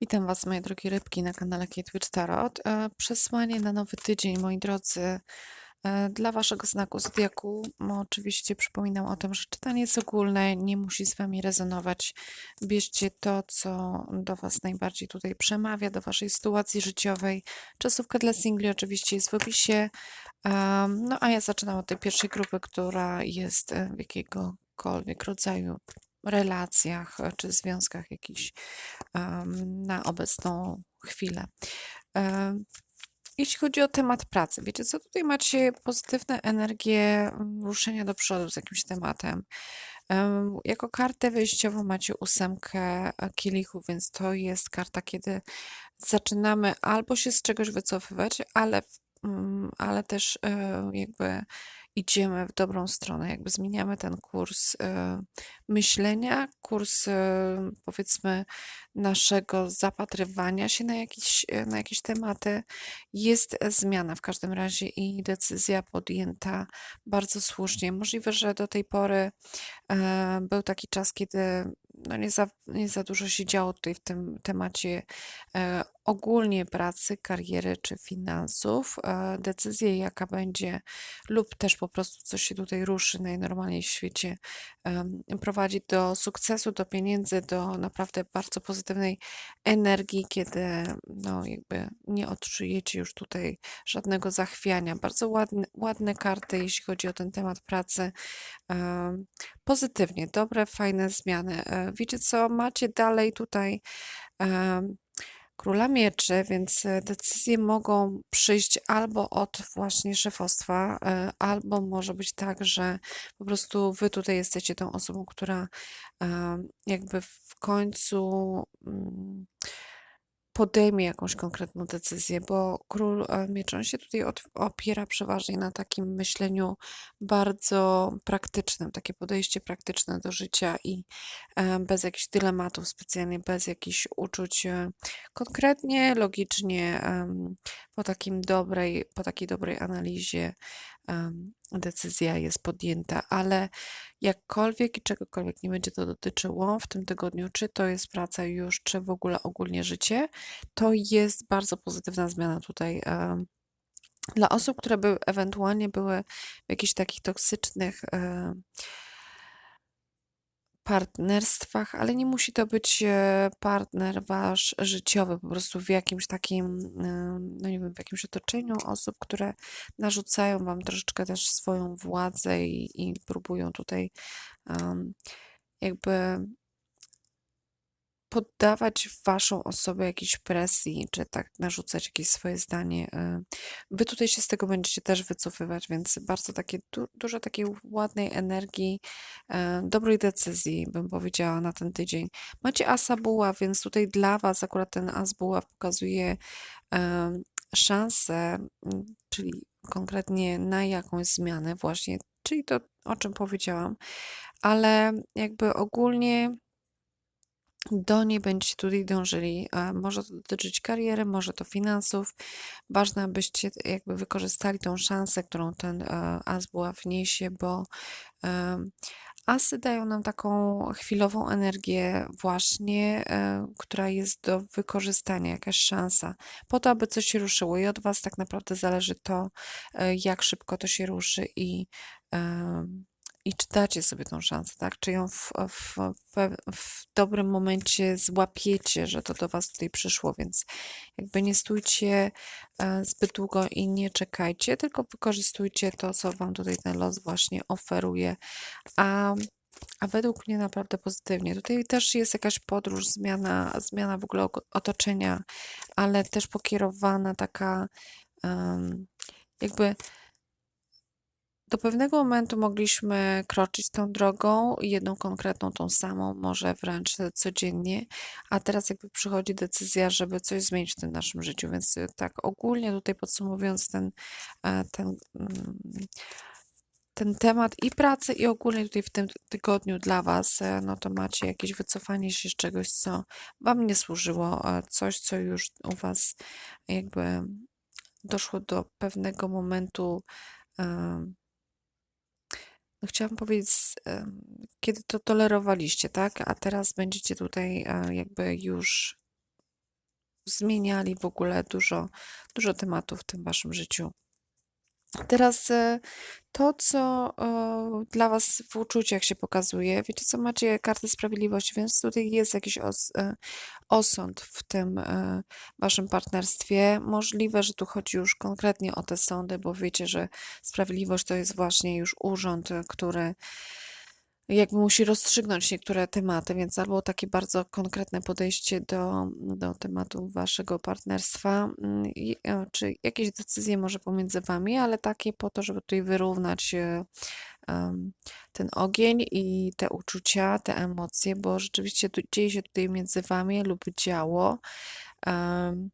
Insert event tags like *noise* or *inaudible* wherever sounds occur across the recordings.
Witam Was, moje drogie rybki, na kanale Kate Tarot. E, Przesłanie na nowy tydzień, moi drodzy, e, dla Waszego znaku zodiaku. Oczywiście przypominam o tym, że czytanie jest ogólne, nie musi z Wami rezonować. Bierzcie to, co do Was najbardziej tutaj przemawia, do Waszej sytuacji życiowej. Czasówka dla singli oczywiście jest w opisie. Em, No a ja zaczynam od tej pierwszej grupy, która jest e, w jakiegokolwiek rodzaju relacjach e, czy związkach jakichś na obecną chwilę. Jeśli chodzi o temat pracy, wiecie co, tutaj macie pozytywne energie mm, ruszenia do przodu z jakimś tematem. Em, Jako kartę wyjściową macie ósemkę e, kielichów, więc to jest karta, kiedy zaczynamy albo się z czegoś wycofywać, ale, mm, ale też e, jakby idziemy w dobrą stronę, jakby zmieniamy ten kurs e, myślenia, kurs e, powiedzmy naszego zapatrywania się na jakieś, e, na jakieś tematy. Jest e, zmiana w każdym razie i decyzja podjęta bardzo słusznie. Możliwe, że do tej pory e, był taki czas, kiedy no nie, za, nie za dużo się działo tutaj w tym temacie e, ogólnie pracy, kariery czy finansów. E, decyzję, jaka będzie, lub też po prostu coś się tutaj ruszy najnormalniej w świecie, em, prowadzi do sukcesu, do pieniędzy, do naprawdę bardzo pozytywnej energii, kiedy no jakby nie odczujecie już tutaj żadnego zachwiania. Bardzo ładne, ładne karty, jeśli chodzi o ten temat pracy. Em, Pozytywnie, dobre, fajne zmiany. E, Wiecie co, macie dalej tutaj króla mieczy, więc e, decyzje mogą przyjść albo od właśnie szefostwa, e, albo może być tak, że po prostu wy tutaj jesteście tą osobą, która jakby w końcu mm, podejmie jakąś konkretną decyzję, bo król e, mieczy on się tutaj opiera przeważnie na takim myśleniu bardzo praktycznym, takie podejście praktyczne do życia i e, bez jakichś dylematów specjalnie, bez jakichś uczuć, e, konkretnie, logicznie, po takim dobrej, po takiej dobrej analizie decyzja jest podjęta, ale jakkolwiek i czegokolwiek nie będzie to dotyczyło w tym tygodniu, czy to jest praca już, czy w ogóle ogólnie życie, to jest bardzo pozytywna zmiana tutaj. Dla osób, które by ewentualnie były w jakichś takich toksycznych partnerstwach, ale nie musi to być e, partner wasz życiowy, po prostu w jakimś takim, e, no nie wiem, w jakimś otoczeniu osób, które narzucają wam troszeczkę też swoją władzę i, i próbują tutaj em, jakby poddawać waszą osobę jakiejś presji, czy tak narzucać jakieś swoje zdanie. e, Wy tutaj się z tego będziecie też wycofywać, więc bardzo takie du dużo takiej ładnej energii, e, dobrej decyzji, bym powiedziała, na ten tydzień. Macie asa buław, więc tutaj dla was akurat ten as buław pokazuje e, szansę, czyli konkretnie na jakąś zmianę właśnie, czyli to, o czym powiedziałam, ale jakby ogólnie do niej będziecie tutaj dążyli. E, Może to dotyczyć kariery, może to finansów. Ważne, abyście jakby wykorzystali tą szansę, którą ten e, as była wniesie, bo asy dają nam taką chwilową energię właśnie, e, która jest do wykorzystania, jakaś szansa, po to, aby coś się ruszyło. I od was tak naprawdę zależy to, jak szybko to się ruszy i i czy dacie sobie tą szansę, tak? Czy ją w, w, w, dobrym momencie złapiecie, że to do Was tutaj przyszło, więc jakby nie stójcie e, zbyt długo i nie czekajcie, tylko wykorzystujcie to, co Wam tutaj ten los właśnie oferuje. A, a według mnie naprawdę pozytywnie. Tutaj też jest jakaś podróż, zmiana, zmiana w ogóle otoczenia, ale też pokierowana taka em, jakby do pewnego momentu mogliśmy kroczyć tą drogą, jedną konkretną, tą samą, może wręcz codziennie, a teraz jakby przychodzi decyzja, żeby coś zmienić w tym naszym życiu, więc y, tak ogólnie tutaj podsumowując ten, e, ten, mm, ten temat i pracy, i ogólnie tutaj w tym tygodniu dla Was, e, no to macie jakieś wycofanie się z czegoś, co Wam nie służyło, e, coś, co już u Was jakby doszło do pewnego momentu, no chciałam powiedzieć, kiedy to tolerowaliście, tak? A teraz będziecie tutaj e, jakby już zmieniali w ogóle dużo, dużo tematów w tym waszym życiu. Teraz e, to, co dla was w uczuciach się pokazuje, wiecie co, macie kartę sprawiedliwości, więc tutaj jest jakiś os, e, osąd w tym e, waszym partnerstwie. Możliwe, że tu chodzi już konkretnie o te sądy, bo wiecie, że sprawiedliwość to jest właśnie już urząd, który jakby musi rozstrzygnąć niektóre tematy, więc albo takie bardzo konkretne podejście do, do tematu waszego partnerstwa, mm, e, czy jakieś decyzje może pomiędzy wami, ale takie po to, żeby tutaj wyrównać e, ten ogień i te uczucia, te emocje, bo rzeczywiście dzieje się tutaj między wami lub działo. em,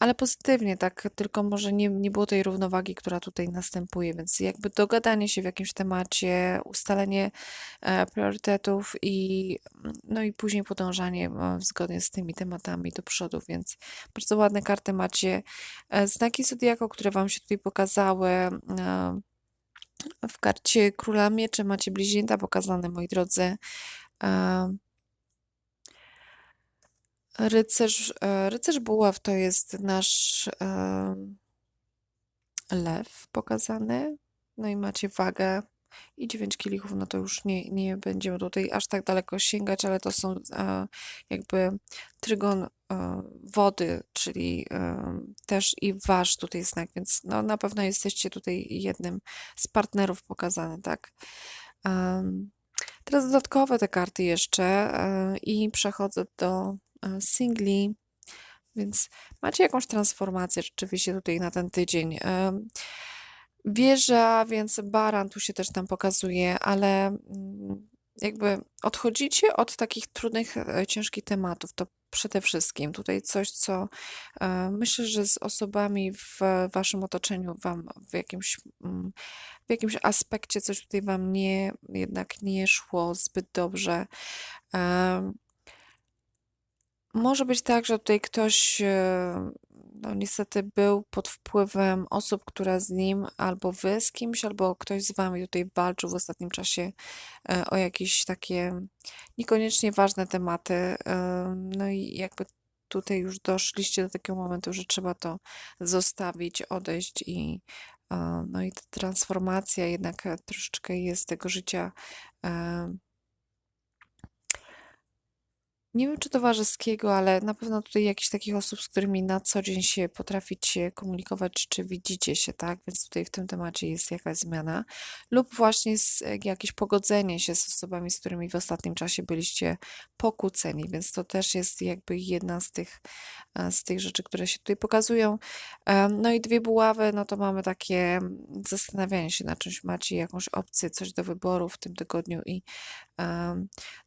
ale pozytywnie, tak, tylko może nie, nie było tej równowagi, która tutaj następuje, więc jakby dogadanie się w jakimś temacie, ustalenie e, priorytetów i no i później podążanie e, zgodnie z tymi tematami do przodu, więc bardzo ładne karty macie. E, znaki zodiaku, które wam się tutaj pokazały, w karcie Króla Mieczy macie bliźnięta pokazane, moi drodzy. E, Rycerz, e, rycerz buław to jest nasz e, lew pokazany. No i macie wagę i 9 kielichów, no to już nie, nie będziemy tutaj aż tak daleko sięgać, ale to są e, jakby trygon e, wody, czyli e, też i wasz tutaj znak, więc no, na pewno jesteście tutaj jednym z partnerów pokazany, tak? Em, teraz dodatkowe te karty jeszcze e, i przechodzę do e, singli. Więc macie jakąś transformację rzeczywiście tutaj na ten tydzień. Em, Wieża, więc baran tu się też tam pokazuje, ale mm, jakby odchodzicie od takich trudnych, e, ciężkich tematów. To przede wszystkim tutaj coś, co e, myślę, że z osobami w waszym otoczeniu wam w jakimś, mm, w jakimś aspekcie coś tutaj wam nie, jednak nie szło zbyt dobrze. Może być tak, że tutaj ktoś, e, no niestety był pod wpływem osób, które z nim, albo wy z kimś, albo ktoś z wami tutaj walczył w ostatnim czasie e, o jakieś takie niekoniecznie ważne tematy. e, No i jakby tutaj już doszliście do takiego momentu, że trzeba to zostawić, odejść i no i ta transformacja jednak troszeczkę jest tego życia nie wiem, czy towarzyskiego, ale na pewno tutaj jakichś takich osób, z którymi na co dzień się potraficie komunikować, czy widzicie się, tak? Więc tutaj w tym temacie jest jakaś zmiana. Lub właśnie e, jakieś pogodzenie się z osobami, z którymi w ostatnim czasie byliście pokłóceni, więc to też jest jakby jedna z tych, e, z tych rzeczy, które się tutaj pokazują. No i dwie buławy, no to mamy takie mm, zastanawianie się nad czymś, macie jakąś opcję, coś do wyboru w tym tygodniu i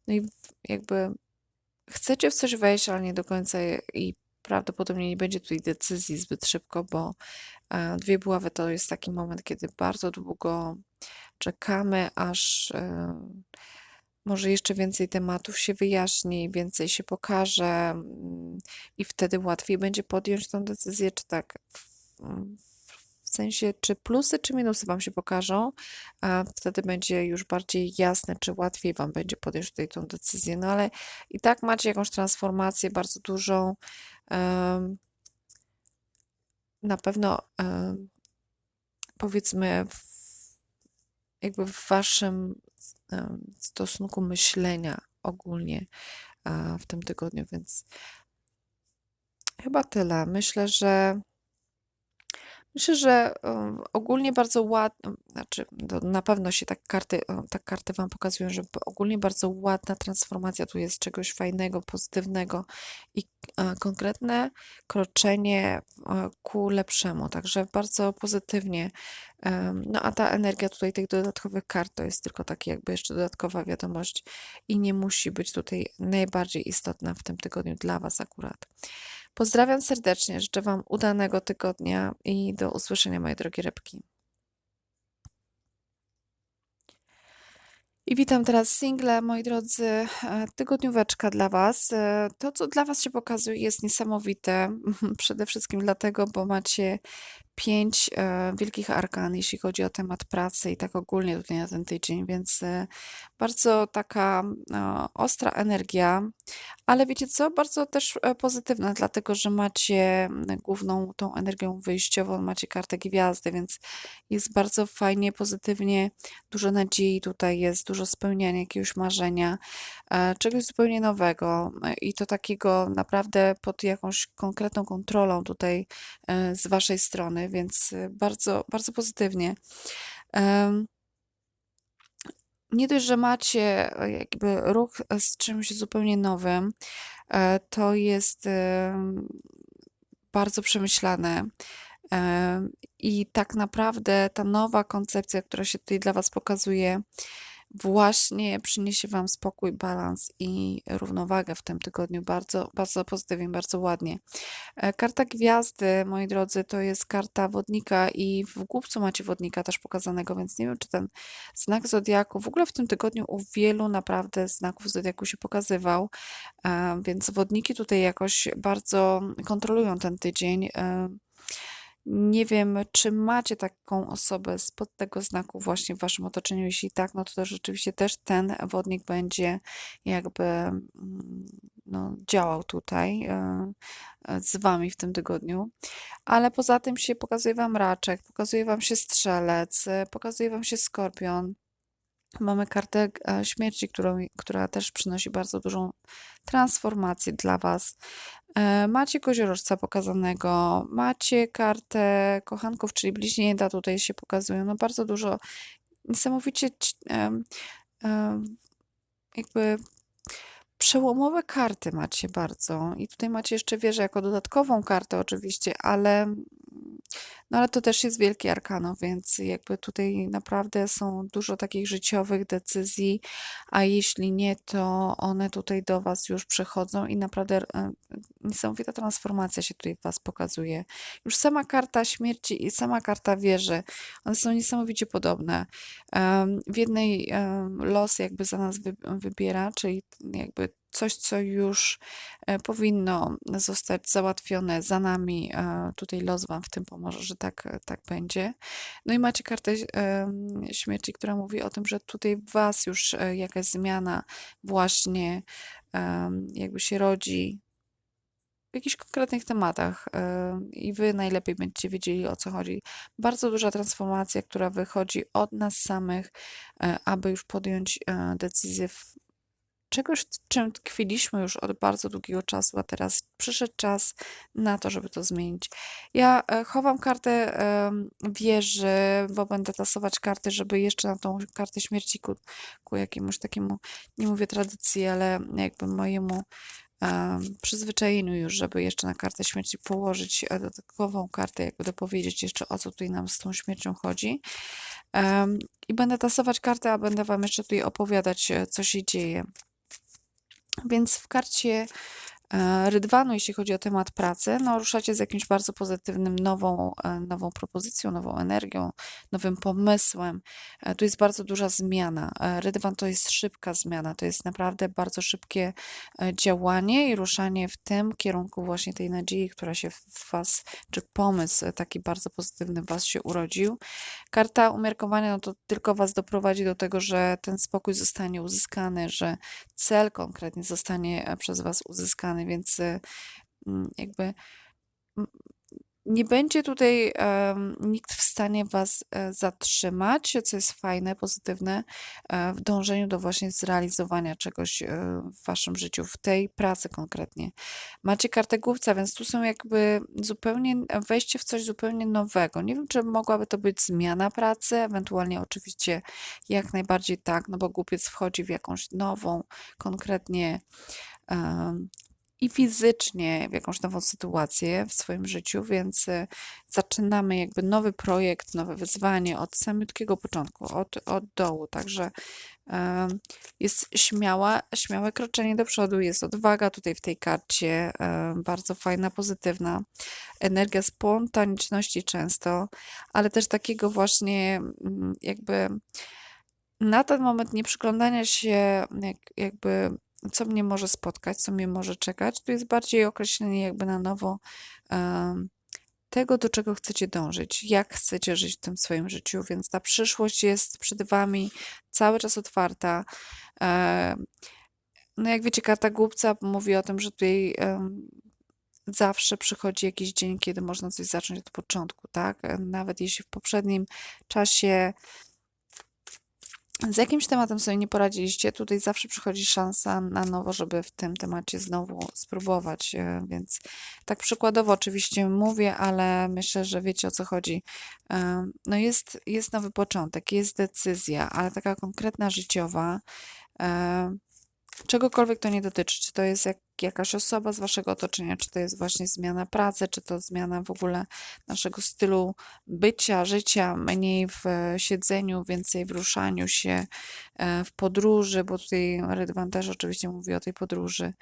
no i jakby chcecie w coś wejść, ale nie do końca i prawdopodobnie nie będzie tutaj decyzji zbyt szybko, bo e, dwie buławy to jest taki moment, kiedy bardzo długo czekamy, aż e, może jeszcze więcej tematów się wyjaśni, więcej się pokaże mm, i wtedy łatwiej będzie podjąć tą decyzję, czy tak w sensie, czy plusy, czy minusy Wam się pokażą, wtedy będzie już bardziej jasne, czy łatwiej Wam będzie podjąć tutaj tą decyzję. No ale i tak macie jakąś transformację bardzo dużą. Na pewno powiedzmy jakby w Waszym stosunku myślenia ogólnie w tym tygodniu, więc chyba tyle. Myślę, że Myślę, że ogólnie bardzo ładna, znaczy to na pewno się tak karty, tak karty Wam pokazują, że ogólnie bardzo ładna transformacja tu jest czegoś fajnego, pozytywnego i e, konkretne kroczenie e, ku lepszemu, także bardzo pozytywnie. No a ta energia tutaj tych dodatkowych kart to jest tylko takie jakby jeszcze dodatkowa wiadomość i nie musi być tutaj najbardziej istotna w tym tygodniu dla Was akurat. Pozdrawiam serdecznie, życzę Wam udanego tygodnia i do usłyszenia, moje drogie rybki. I witam teraz single, moi drodzy, e, tygodnióweczka dla Was. E, To, co dla Was się pokazuje, jest niesamowite. *laughs* Przede wszystkim dlatego, bo macie pięć e, wielkich arkan, jeśli chodzi o temat pracy i tak ogólnie tutaj na ten tydzień, więc e, bardzo taka e, ostra energia, ale wiecie co, bardzo też pozytywna, dlatego że macie główną tą energią wyjściową, macie kartę gwiazdy, więc jest bardzo fajnie, pozytywnie, dużo nadziei tutaj jest, dużo spełniania jakiegoś marzenia, czegoś zupełnie nowego i to takiego naprawdę pod jakąś konkretną kontrolą tutaj z waszej strony, więc e, bardzo, bardzo pozytywnie. Nie dość, że macie e, jakby ruch e, z czymś zupełnie nowym, e, to jest bardzo przemyślane. Em, I tak naprawdę ta nowa koncepcja, która się tutaj dla Was pokazuje, właśnie przyniesie Wam spokój, balans i równowagę w tym tygodniu. Bardzo, bardzo pozytywnie, bardzo ładnie. E, Karta gwiazdy, moi drodzy, to jest karta wodnika i w głupcu macie wodnika też pokazanego, więc nie wiem, czy ten znak zodiaku w ogóle w tym tygodniu u wielu naprawdę znaków zodiaku się pokazywał, e, więc wodniki tutaj jakoś bardzo kontrolują ten tydzień. Nie wiem, czy macie taką osobę spod tego znaku właśnie w waszym otoczeniu. Jeśli tak, no to rzeczywiście też ten wodnik będzie jakby mm, no, działał tutaj e, z wami w tym tygodniu. Ale poza tym się pokazuje wam raczek, pokazuje wam się strzelec, e, pokazuje wam się skorpion. Mamy kartę e, śmierci, którą, która też przynosi bardzo dużą transformację dla Was. E, Macie koziorożca pokazanego, macie kartę kochanków, czyli bliźnięta tutaj się pokazują. No bardzo dużo, niesamowicie jakby przełomowe karty macie bardzo. I tutaj macie jeszcze wieżę jako dodatkową kartę oczywiście, ale no ale to też jest wielki arkano, więc jakby tutaj naprawdę są dużo takich życiowych decyzji, a jeśli nie, to one tutaj do Was już przychodzą i naprawdę e, niesamowita transformacja się tutaj w Was pokazuje. Już sama karta śmierci i sama karta wieży, one są niesamowicie podobne. W jednej los jakby za nas wy- wybiera, czyli jakby coś, co już e, powinno zostać załatwione za nami. e, Tutaj los Wam w tym pomoże, że tak, e, tak będzie. No i macie kartę em, śmierci, która mówi o tym, że tutaj w Was już e, jakaś zmiana właśnie jakby się rodzi w jakichś konkretnych tematach em, i Wy najlepiej będziecie wiedzieli, o co chodzi. Bardzo duża transformacja, która wychodzi od nas samych, e, aby już podjąć e, decyzję w czegoś, czym tkwiliśmy już od bardzo długiego czasu, a teraz przyszedł czas na to, żeby to zmienić. Ja e, chowam kartę wieży, bo będę tasować karty, żeby jeszcze na tą kartę śmierci ku, ku jakiemuś takiemu, nie mówię tradycji, ale jakby mojemu em, przyzwyczajeniu już, żeby jeszcze na kartę śmierci położyć e, dodatkową kartę, jakby dopowiedzieć jeszcze o co tutaj nam z tą śmiercią chodzi. I będę tasować kartę, a będę Wam jeszcze tutaj opowiadać, e, co się dzieje. Więc w karcie e, Rydwanu, jeśli chodzi o temat pracy, no ruszacie z jakimś bardzo pozytywnym, nową, e, nową propozycją, nową energią, nowym pomysłem. E, Tu jest bardzo duża zmiana. Rydwan to jest szybka zmiana, to jest naprawdę bardzo szybkie działanie i ruszanie w tym kierunku właśnie tej nadziei, która się w Was, czy pomysł taki bardzo pozytywny w Was się urodził. Karta umiarkowania, no to tylko Was doprowadzi do tego, że ten spokój zostanie uzyskany, że cel konkretnie zostanie e, przez Was uzyskany, więc e, mm, jakby nie będzie tutaj em, nikt w stanie Was e, zatrzymać, co jest fajne, pozytywne, e, w dążeniu do właśnie zrealizowania czegoś e, w Waszym życiu, w tej pracy konkretnie. Macie kartę głupca, więc tu są jakby zupełnie wejście w coś zupełnie nowego. Nie wiem, czy mogłaby to być zmiana pracy, ewentualnie oczywiście jak najbardziej tak, no bo głupiec wchodzi w jakąś nową, konkretnie i fizycznie w jakąś nową sytuację w swoim życiu, więc e, zaczynamy jakby nowy projekt, nowe wyzwanie od samego początku, od, od dołu. Także jest śmiała, śmiałe kroczenie do przodu, jest odwaga tutaj w tej karcie, bardzo fajna, pozytywna, energia spontaniczności często, ale też takiego właśnie mm, jakby na ten moment nie przyglądania się jak, jakby co mnie może spotkać, co mnie może czekać. Tu jest bardziej określenie jakby na nowo tego, do czego chcecie dążyć, jak chcecie żyć w tym swoim życiu, więc ta przyszłość jest przed Wami cały czas otwarta. No jak wiecie, karta głupca mówi o tym, że tutaj zawsze przychodzi jakiś dzień, kiedy można coś zacząć od początku, tak? Nawet jeśli w poprzednim czasie z jakimś tematem sobie nie poradziliście, tutaj zawsze przychodzi szansa na nowo, żeby w tym temacie znowu spróbować. e, Więc tak przykładowo oczywiście mówię, ale myślę, że wiecie o co chodzi. E, No jest, jest nowy początek, jest decyzja, ale taka konkretna życiowa. Czegokolwiek to nie dotyczy, czy to jest jak, jakaś osoba z waszego otoczenia, czy to jest właśnie zmiana pracy, czy to zmiana w ogóle naszego stylu bycia, życia, mniej w e, siedzeniu, więcej w ruszaniu się, e, w podróży, bo tutaj Rydwan też oczywiście mówi o tej podróży.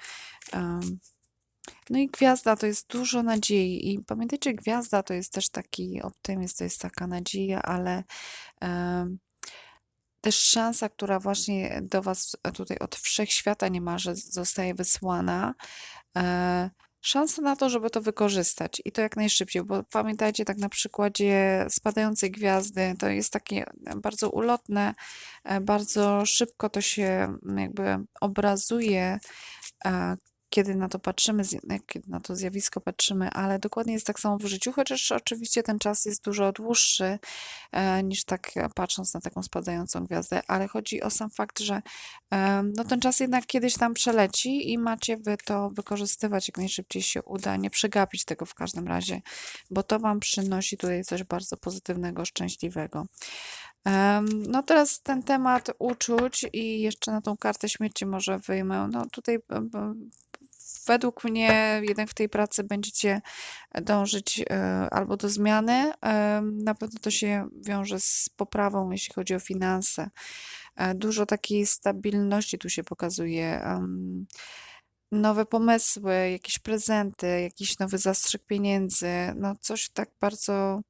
No i gwiazda to jest dużo nadziei. I pamiętajcie, gwiazda to jest też taki optymizm, to jest taka nadzieja, ale też szansa, która właśnie do Was tutaj od wszechświata niemalże zostaje wysłana. E, szansa na to, żeby to wykorzystać i to jak najszybciej, bo pamiętajcie, tak na przykładzie spadającej gwiazdy, to jest takie bardzo ulotne, e, bardzo szybko to się jakby obrazuje, e, kiedy na to patrzymy, jak- kiedy na to zjawisko patrzymy, ale dokładnie jest tak samo w życiu, chociaż oczywiście ten czas jest dużo dłuższy e, niż tak e, patrząc na taką spadającą gwiazdę, ale chodzi o sam fakt, że e, no ten czas jednak kiedyś tam przeleci i macie wy to wykorzystywać jak najszybciej się uda, nie przegapić tego w każdym razie, bo to wam przynosi tutaj coś bardzo pozytywnego, szczęśliwego. No teraz ten temat uczuć i jeszcze na tą kartę śmierci może wyjmę. No tutaj według mnie jednak w tej pracy będziecie dążyć e, albo do zmiany. Na pewno to się wiąże z poprawą, jeśli chodzi o finanse. E, Dużo takiej stabilności tu się pokazuje. Nowe pomysły, jakieś prezenty, jakiś nowy zastrzyk pieniędzy, no coś tak bardzo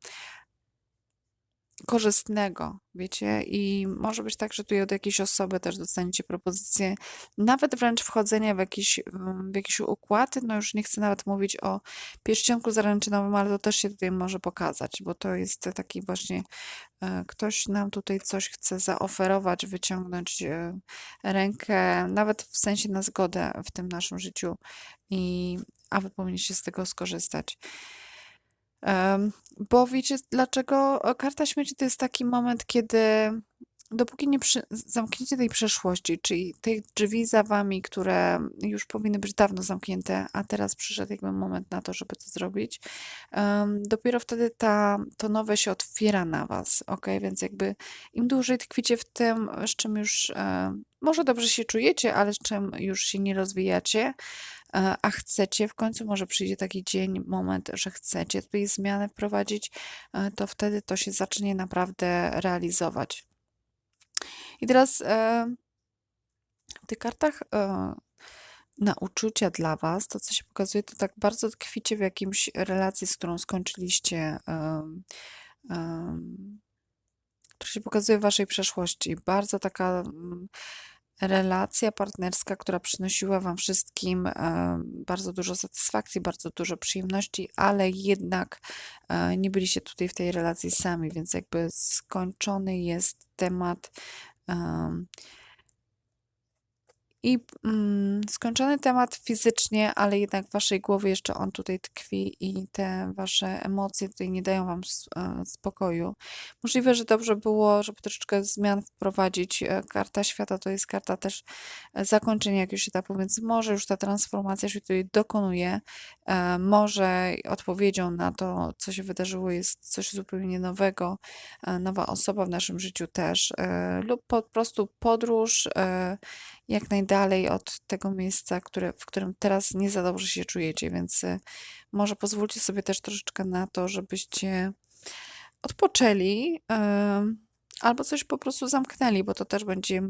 korzystnego, wiecie, i może być tak, że tutaj od jakiejś osoby też dostaniecie propozycję, nawet wręcz wchodzenia w jakiś, w jakiś układ, no już nie chcę nawet mówić o pierścionku zaręczynowym, ale to też się tutaj może pokazać, bo to jest taki właśnie, e, ktoś nam tutaj coś chce zaoferować, wyciągnąć e, rękę, nawet w sensie na zgodę w tym naszym życiu i, a wy powinniście z tego skorzystać. Bo wiecie, dlaczego karta śmierci to jest taki moment, kiedy dopóki nie przy, zamknięcie tej przeszłości, czyli tych drzwi za wami, które już powinny być dawno zamknięte, a teraz przyszedł jakby moment na to, żeby to zrobić, em, dopiero wtedy ta, to nowe się otwiera na was, ok? Więc jakby im dłużej tkwicie w tym, z czym już e, może dobrze się czujecie, ale z czym już się nie rozwijacie, e, a chcecie, w końcu może przyjdzie taki dzień, moment, że chcecie tutaj zmianę wprowadzić, e, to wtedy to się zacznie naprawdę realizować. I teraz e, w tych kartach e, na uczucia dla Was, to co się pokazuje, to tak bardzo tkwicie w jakimś relacji, z którą skończyliście, em, em, która się pokazuje w Waszej przeszłości. Bardzo taka mm, relacja partnerska, która przynosiła Wam wszystkim bardzo dużo satysfakcji, bardzo dużo przyjemności, ale jednak e, nie byliście tutaj w tej relacji sami, więc jakby skończony jest temat. um, i mm, skończony temat fizycznie, ale jednak w waszej głowie jeszcze on tutaj tkwi i te wasze emocje tutaj nie dają wam e, spokoju. Możliwe, że dobrze było, żeby troszeczkę zmian wprowadzić. E, Karta świata to jest karta też e, zakończenia jakiegoś etapu, więc może już ta transformacja się tutaj dokonuje. Może odpowiedzią na to, co się wydarzyło, jest coś zupełnie nowego, nowa osoba w naszym życiu też, lub po prostu podróż. Jak najdalej od tego miejsca, które, w którym teraz nie za dobrze się czujecie, więc y, może pozwólcie sobie też troszeczkę na to, żebyście odpoczęli, albo coś po prostu zamknęli, bo to też będzie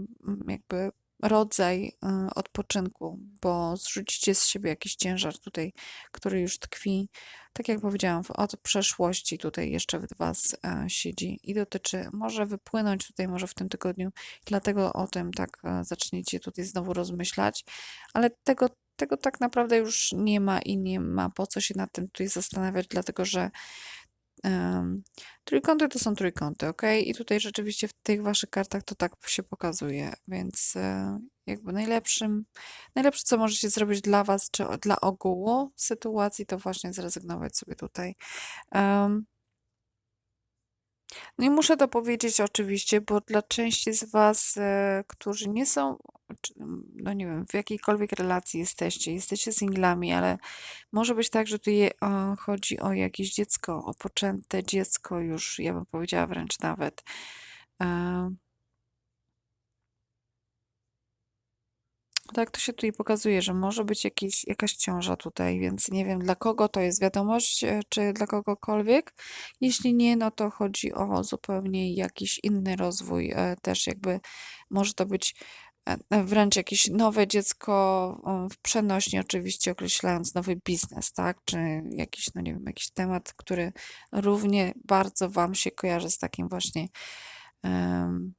jakby rodzaj y, odpoczynku, bo zrzucicie z siebie jakiś ciężar tutaj, który już tkwi, tak jak powiedziałam, od przeszłości tutaj jeszcze w was e, siedzi i dotyczy, może wypłynąć tutaj, może w tym tygodniu, dlatego o tym tak e, zaczniecie tutaj znowu rozmyślać, ale tego tego tak naprawdę już nie ma i nie ma po co się nad tym tutaj zastanawiać, dlatego że em, trójkąty to są trójkąty, ok? I tutaj rzeczywiście w tych waszych kartach to tak się pokazuje, więc e, jakby najlepszym, najlepsze co możecie zrobić dla was, czy dla ogółu sytuacji, to właśnie zrezygnować sobie tutaj. Em, no i muszę to powiedzieć oczywiście, bo dla części z Was, e, którzy nie są, no nie wiem, w jakiejkolwiek relacji jesteście, jesteście singlami, ale może być tak, że tu chodzi o jakieś dziecko, o poczęte dziecko już, ja bym powiedziała wręcz nawet. Tak, to się tutaj pokazuje, że może być jakiś, jakaś ciąża tutaj, więc nie wiem dla kogo to jest wiadomość, e, czy dla kogokolwiek. Jeśli nie, no to chodzi o zupełnie jakiś inny rozwój, e, też jakby może to być e, wręcz jakieś nowe dziecko, w przenośni oczywiście określając nowy biznes, tak? Czy jakiś, no nie wiem, jakiś temat, który równie bardzo Wam się kojarzy z takim właśnie em,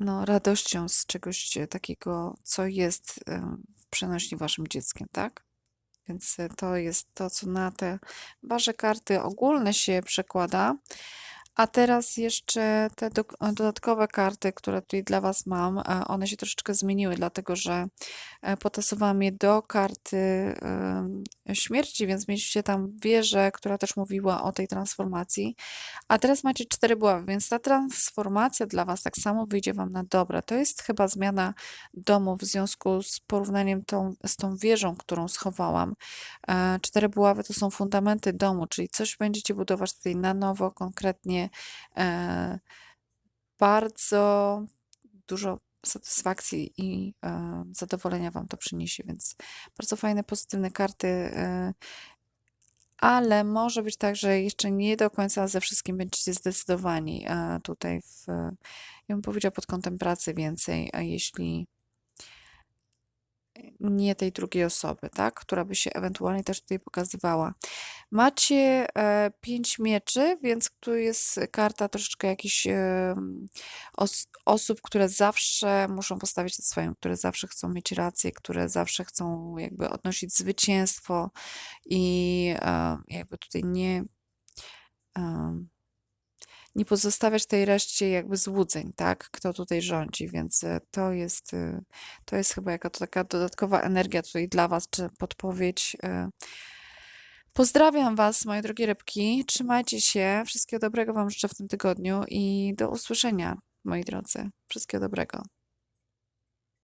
no, radością z czegoś e, takiego, co jest e, w przenośni waszym dzieckiem, tak? Więc e, to jest to, co na te wasze karty ogólne się przekłada. A teraz jeszcze te do, dodatkowe karty, które tutaj dla Was mam, e, one się troszeczkę zmieniły, dlatego że e, potasowałam je do karty em, śmierci, więc mieliście tam wieżę, która też mówiła o tej transformacji. A teraz macie cztery buławy, więc ta transformacja dla Was tak samo wyjdzie Wam na dobre. To jest chyba zmiana domu w związku z porównaniem tą, z tą wieżą, którą schowałam. Cztery buławy to są fundamenty domu, czyli coś będziecie budować tutaj na nowo, konkretnie. E, Bardzo dużo satysfakcji i e, zadowolenia Wam to przyniesie, więc bardzo fajne, pozytywne karty. e, ale może być tak, że jeszcze nie do końca ze wszystkim będziecie zdecydowani tutaj w, ja bym powiedziała pod kątem pracy więcej, a jeśli nie tej drugiej osoby, tak, która by się ewentualnie też tutaj pokazywała. Macie e, pięć mieczy, więc tu jest karta troszeczkę jakichś em, os osób, które zawsze muszą postawić na swoim, które zawsze chcą mieć rację, które zawsze chcą jakby odnosić zwycięstwo i e, jakby tutaj nie em, nie pozostawiać tej reszcie jakby złudzeń, tak, kto tutaj rządzi, więc e, to jest, e, to jest chyba jaka to taka dodatkowa energia tutaj dla Was, czy podpowiedź. e. Pozdrawiam Was, moje drogie rybki, trzymajcie się, wszystkiego dobrego Wam życzę w tym tygodniu i do usłyszenia, moi drodzy, wszystkiego dobrego.